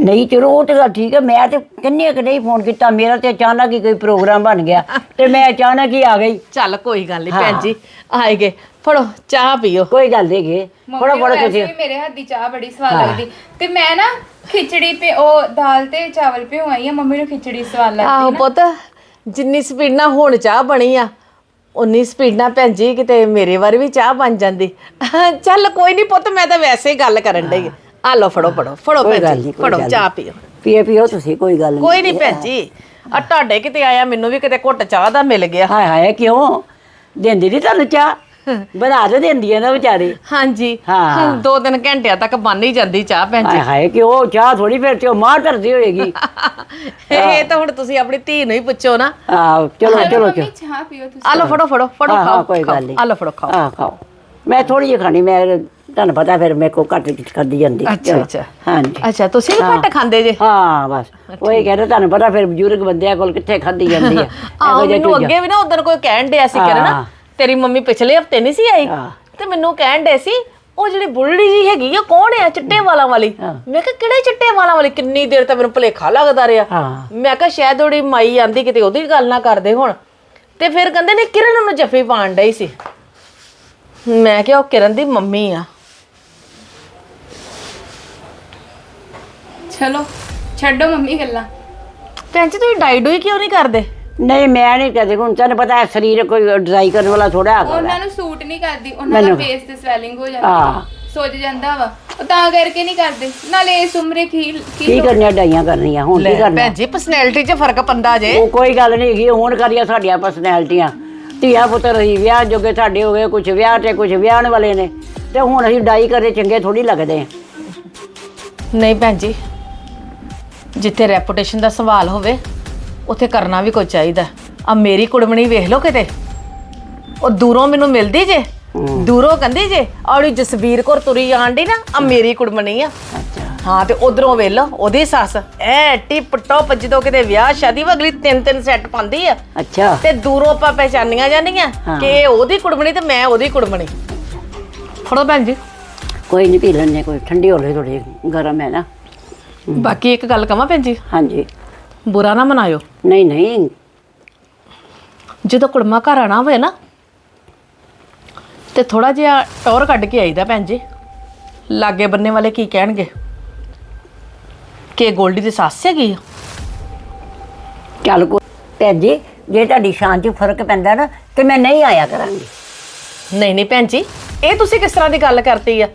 ਨਹੀਂ ਚਲੋ ਉਹ ਤੇ ਗੱਲ ਠੀਕ ਹੈ ਮੈਂ ਤੇ ਕਿੰਨੇ ਕਿ ਨਹੀਂ ਫੋਨ ਕੀਤਾ ਮੇਰਾ ਤੇ ਅਚਾਨਕ ਹੀ ਕੋਈ ਪ੍ਰੋਗਰਾਮ ਬਣ ਗਿਆ ਤੇ ਮੈਂ ਅਚਾਨਕ ਹੀ ਆ ਗਈ। ਚੱਲ ਕੋਈ ਗੱਲ ਨਹੀਂ। ਭੈਣ ਜੀ ਆਏ ਗਏ ਫੜੋ ਚਾਹ ਪੀਓ। ਕੋਈ ਗੱਲ ਨਹੀਂ ਗੇ ਥੋੜਾ ਬੜਾ ਤੁਸੀਂ। ਮੇਰੇ ਹੱਥ ਦੀ ਚਾਹ ਬੜੀ ਸਵਾਦ ਲੱਗਦੀ। ਤੇ ਮੈਂ ਨਾ ਖਿਚੜੀ ਪੇ ਉਹ ਦਾਲ ਤੇ ਚਾਵਲ ਪੇ ਆਈ ਆ ਮੰਮੀ ਨੂੰ ਖਿਚੜੀ ਸਵਾਦ ਆਹੋ ਲੱਗਦੀ ਪੁੱਤ ਜਿੰਨੀ ਸਪੀਡ ਨਾਲ ਹੁਣ ਚਾਹ ਬਣੀ ਆ ਉਨੀ ਸਪੀਡ ਨਾਲ ਭੈਣ ਜੀ ਕਿਤੇ ਮੇਰੇ ਵਾਰ ਵੀ ਚਾਹ ਬਣ ਜਾਂਦੀ। ਚੱਲ ਕੋਈ ਨਹੀਂ ਪੁੱਤ ਮੈਂ ਤਾਂ ਵੈਸੇ ਹੀ ਗੱਲ ਕਰਨ ਡਈ। ਆ ਲਓ ਫੜੋ ਫੜੋ ਫੜੋ ਕੋਈ ਗੱਲ ਭੈਣ ਜੀ ਨਹੀਂ, ਕੋਈ ਫੜੋ ਗੱਲ ਚਾਹ। ਪੀਓ। ਪੀਏ ਪੀਓ ਤੁਸੀਂ ਕੋਈ ਗੱਲ ਨਹੀਂ ਕੋਈ ਨਹੀਂ। ਭੈਣ ਜੀ ਆ ਤੁਹਾਡੇ ਕਿਤੇ ਆਇਆ ਮੈਨੂੰ ਵੀ ਕਿਤੇ ਘੁੱਟ ਚਾਹ ਦਾ ਮਿਲ ਗਿਆ। ਹਾਏ ਹਾਏ ਕਿਉਂ? ਦਿੰਦੀ ਨਹੀਂ ਤੁਹਾਨੂੰ ਚਾਹ? ਬਣਾ ਤੇ ਦਿੰਦੀ ਹੈ ਨਾ ਵਿਚਾਰੀ। ਹਾਂਜੀ ਹਾਂ। ਦੋ ਤਿੰਨ ਘੰਟਿਆਂ ਤੱਕ ਬਣ ਹੀ ਜਾਂਦੀ ਚਾਹ ਭੈਣ ਜੀ। ਹਾਏ ਹਾਏ ਕਿਉਂ? ਚਾਹ ਥੋੜੀ ਫਿਰ ਤੇ ਉਹ ਮਾਂ ਧਰਦੀ ਹੋਏਗੀ। *laughs* ਇਹ ਤਾਂ ਹੁਣ ਤੁਸੀਂ ਆਪਣੀ ਧੀ ਨੂੰ ਹੀ ਪੁੱਛੋ ਨਾ। ਆਹ ਚਲੋ ਚਲੋ ਚਾਹ ਪੀਓ ਤੁਸੀਂ। ਆ ਲਓ ਫੜੋ ਫੜੋ ਫੜੋ ਹਾਂ, ਹਾਂ, ਖਾਓ ਕੋਈ। ਗੱਲ ਨਹੀਂ। ਆ ਲਓ ਫੜੋ ਖਾਓ। ਆਹ ਖਾਓ। ਮੈਂ ਥੋੜੀ ਜਿਹੀ ਖਾਣੀ ਮੈਂ ਤੁਹਾਨੂੰ ਪਤਾ ਫਿਰ ਮੇਰੇ ਕੋ ਘੱਟ ਕਰਦੀ ਜਾਂਦੀ। ਅੱਛਾ। ਅੱਛਾ। ਹਾਂਜੀ। ਅੱਛਾ ਤੁਸੀਂ ਵੀ ਘੱਟ ਖਾਂਦੇ ਜੇ? ਹਾਂ ਬਸ। ਉਹ ਇਹ ਕਹਿੰਦੇ ਤੁਹਾਨੂੰ ਪਤਾ ਫਿਰ ਬਜ਼ੁਰਗ ਬੰਦਿਆਂ ਕੋਲ ਕਿੱਥੇ ਖਾਦੀ ਜਾਂਦੀ ਹੈ ਆਹ ਮੈਨੂੰ। ਅੱਗੇ ਵੀ ਨਾ ਉਦੋਂ ਕੋਈ ਕਹਿਣ ਡਿਆ ਸੀ ਕਿ ਨਾ। ਤੇਰੀ ਮੰਮੀ ਪਿਛਲੇ ਹਫ਼ਤੇ ਨਹੀਂ ਸੀ ਆਈ। ਤੇ ਮੈਨੂੰ ਕਹਿਣ ਡੇ ਸੀ ਉਹ ਜਿਹੜੀ ਬੁੱਢੀ ਜੀ ਹੈਗੀ ਆ ਕੌਣ ਆ? ਚਿੱਟੇ ਵਾਲਾਂ ਵਾਲੀ। ਮੈਂ ਕਿਹਾ ਕਿਹੜੇ ਚਿੱਟੇ ਵਾਲਾਂ ਵਾਲੀ? ਕਿੰਨੀ ਦੇਰ ਤੱਕ ਮੈਨੂੰ ਭੁਲੇਖਾ ਲੱਗਦਾ ਰਿਹਾ। ਮੈਂ ਕਿਹਾ ਸ਼ਾਇਦ ਉਹਦੀ ਮਾਈ ਆਂਦੀ ਕਿਤੇ ਉਹਦੀ ਗੱਲ ਨਾ ਕਰਦੇ ਹੁਣ। ਤੇ ਫਿਰ ਕਹਿੰਦੇ ਨੇ ਕਿਰਨ ਨੂੰ ਜੱਫੀ ਪਾਣ ਡਈ ਸੀ। ਮੈਂ ਕਿਹਾ ਉਹ ਕਿਰਨ ਦੀ ਮੰਮੀ ਆ। ਚਲੋ ਛੱਡੋ ਮੰਮੀ ਗੱਲਾਂ। ਭੈਣ ਜੀ ਤੁਸੀਂ ਡਾਈਡੋ ਹੀ ਕਿਉਂ ਨਹੀਂ ਕਰਦੇ? ਨਹੀਂ ਮੈਂ ਨਹੀਂ ਕਦੇ ਹੁਣ ਤੁਹਾਨੂੰ ਪਤਾ ਹੈ ਸਰੀਰ ਕੋਈ ਡਰਾਈ ਕਰਨ ਵਾਲਾ ਥੋੜਾ ਹੈਗਾ ਉਹਨਾਂ ਨੂੰ ਸੂਟ ਨਹੀਂ ਕਰਦੀ ਉਹਨਾਂ ਦਾ ਮੈਨੂੰ- ਫੇਸ ਤੇ ਸਵੈਲਿੰਗ ਹੋ ਜਾਂਦੀ ਹਾਂ। ਹੈ। ਸੁੱਜ ਜਾਂਦਾ ਵਾ। ਉਹ ਤਾਂ ਕਰਕੇ ਨਹੀਂ ਕਰਦੇ। ਨਾਲੇ ਇਸ ਉਮਰੇ ਕੀ ਕੀ ਕੀ ਕਰਨੀਆਂ ਡਾਈਆਂ ਕਰਨੀਆਂ ਹੁਣ ਕੀ ਕਰਨਾ? ਭੈਣ ਜੀ ਪਰਸਨੈਲਿਟੀ 'ਚ ਫ਼ਰਕ ਪੰਦਾ ਜੇ। ਉਹ ਕੋਈ ਗੱਲ ਨਹੀਂ ਹੈਗੀ ਹੁਣ ਕਰੀਆਂ ਸਾਡੀਆਂ ਪਰਸਨੈਲਿਟੀਆਂ ਧੀਆ ਪੁੱਤਰ ਹੀ ਵਿਆਹ ਜੋਗੇ ਸਾਡੇ ਹੋ ਗਏ ਕੁਝ ਵਿਆਹ ਤੇ ਕੁਝ ਵਿਆਹਣ ਵਾਲੇ ਨੇ। ਤੇ ਹੁਣ ਅਸੀਂ ਡਾਈ ਕਰੇ ਚੰਗੇ ਥੋੜੀ ਲੱਗਦੇ ਆ। ਨਹੀਂ ਭੈਣ ਜੀ ਜਿੱਥੇ ਰੈਪੂਟੇਸ਼ਨ ਦਾ ਸਵਾਲ ਹੋਵੇ ਉੱਥੇ ਕਰਨਾ ਵੀ ਕੁਝ ਚਾਹੀਦਾ। ਆ ਮੇਰੀ ਕੁੜਮਣੀ ਵੇਖ ਲਓ ਕਿਤੇ। ਉਹ ਦੂਰੋਂ ਮੈਨੂੰ ਮਿਲਦੀ ਜੇ ਦੂਰੋਂ ਕਹਿੰਦੀ ਜੇ ਔੜੀ ਜਸਵੀਰ ਕੌਰ ਤੁਰੀ ਜਾਣ ਦੀ ਨਾ ਆ ਮੇਰੀ ਕੁੜਮਣੀ ਆ। ਅੱਛਾ। ਹਾਂ ਤੇ ਉਧਰੋਂ ਵੇਖ ਲਓ ਉਹਦੀ ਸੱਸ ਐ ਟਿਪ ਟੋਪ ਜਦੋਂ ਕਿਤੇ ਵਿਆਹ ਸ਼ਾਦੀ ਵਗਲੀ ਤਿੰਨ ਤਿੰਨ ਸੈੱਟ ਪਾਉਂਦੀ ਆ। ਅੱਛਾ। ਤੇ ਦੂਰੋਂ ਆਪਾਂ ਪਹਿਚਾਨੀਆਂ ਜਾਂਦੀਆਂ। ਕਿ ਇਹ ਉਹਦੀ ਕੁੜਮਣੀ ਤੇ ਮੈਂ ਉਹਦੀ ਕੁੜਮਣੀ। ਫੜੋ ਭੈਣ ਜੀ। ਕੋਈ ਨਹੀਂ ਪੀ ਲੈਣੇ ਕੋਈ ਠੰਡੀ ਹੋ ਲਈ ਥੋੜੀ ਗਰਮ ਹੈ ਨਾ। ਬਾਕੀ ਇੱਕ ਗੱਲ ਕਵਾਂ ਭੈਣ ਜੀ? ਹਾਂਜੀ। ਬੁਰਾ ਨਾ ਮਨਾਇਓ। ਨਹੀਂ ਨਹੀਂ। ਜਦੋਂ ਕੁੜਮਾ ਘਰ ਆਣਾ ਹੋਵੇ ਨਾ ਤੇ ਥੋੜਾ ਜਿਹਾ ਟੌਰ ਕੱਢ ਕੇ ਆਈਦਾ ਭੈਣ ਜੀ। ਲਾਗੇ ਬੰਨੇ ਵਾਲੇ ਕੀ ਕਹਿਣਗੇ? ਕਿ ਗੋਲਡੀ ਦੀ ਸੱਸ ਹੈਗੀ ਆ? ਚੱਲ ਕੋ ਭੈਣ ਜੀ ਜੇ ਤੁਹਾਡੀ ਸ਼ਾਨ 'ਚ ਫ਼ਰਕ ਪੈਂਦਾ ਨਾ ਤੇ ਮੈਂ ਨਹੀਂ ਆਇਆ ਕਰਾਂਗੀ। ਨਹੀਂ ਨਹੀਂ ਭੈਣ ਜੀ ਇਹ ਤੁਸੀਂ ਕਿਸ ਤਰ੍ਹਾਂ ਦੀ ਗੱਲ ਕਰਤੀ ਆ?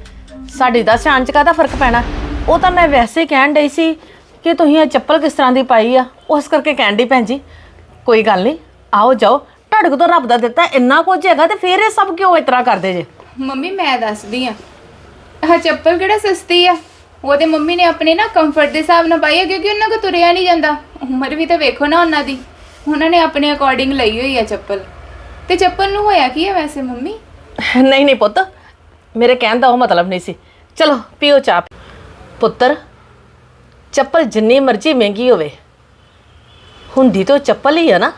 ਸਾਡੀ ਦਾ ਸ਼ਾਨ ਚ ਕਾਹਦਾ ਫ਼ਰਕ ਪੈਣਾ? ਉਹ ਤਾਂ ਮੈਂ ਵੈਸੇ ਕਹਿਣ ਡਈ ਸੀ ਕਿ ਤੁਸੀਂ ਇਹ ਚੱਪਲ ਕਿਸ ਤਰ੍ਹਾਂ ਦੀ ਪਾਈ ਆ? ਉਸ ਕਰਕੇ ਕਹਿਣ ਡਈ ਭੈਣ ਜੀ। ਕੋਈ ਗੱਲ ਨਹੀਂ ਆਓ ਜਾਓ। ਤੁਹਾਡੇ ਕੋਲ ਤਾਂ ਰੱਬ ਦਾ ਦਿੱਤਾ ਇੰਨਾ ਕੁਝ ਹੈਗਾ ਤੇ ਫੇਰ ਇਹ ਸਭ ਕਿਉਂ ਇਸ ਤਰ੍ਹਾਂ ਕਰਦੇ ਜੇ? ਮੰਮੀ ਮੈਂ ਦੱਸਦੀ ਆ ਆਹ ਚੱਪਲ ਕਿਹੜਾ ਸਸਤੀ ਆ? ਉਹ ਤੇ ਮੰਮੀ ਨੇ ਆਪਣੇ ਨਾ ਕੰਫਰਟ ਦੇ ਹਿਸਾਬ ਨਾਲ ਪਾਈ ਆ ਕਿਉਂਕਿ ਉਹਨਾਂ ਕੋ ਤੁਰਿਆ ਨਹੀਂ ਜਾਂਦਾ। ਉਮਰ ਵੀ ਤਾਂ ਵੇਖੋ ਨਾ ਉਹਨਾਂ ਦੀ। ਉਹਨਾਂ ਨੇ ਆਪਣੇ ਅਕੋਰਡਿੰਗ ਲਈ ਹੋਈ ਆ ਚੱਪਲ। ਤੇ ਚੱਪਲ ਨੂੰ ਹੋਇਆ ਕੀ ਆ ਵੈਸੇ ਮੰਮੀ? ਨਹੀਂ ਨਹੀਂ ਪੁੱਤ। ਮੇਰੇ ਕਹਿਣ ਦਾ ਉਹ ਮਤਲਬ ਨਹੀਂ ਸੀ। ਚਲੋ ਪੀਓ ਚਾਹ। ਪੁੱਤਰ ਚੱਪਲ ਜਿੰਨੀ ਮਰਜ਼ੀ ਮਹਿੰਗੀ ਹੋਵੇ। ਹੁੰਦੀ ਤਾਂ ਉਹ ਚੱਪਲ ਹੀ ਆ ਨਾ।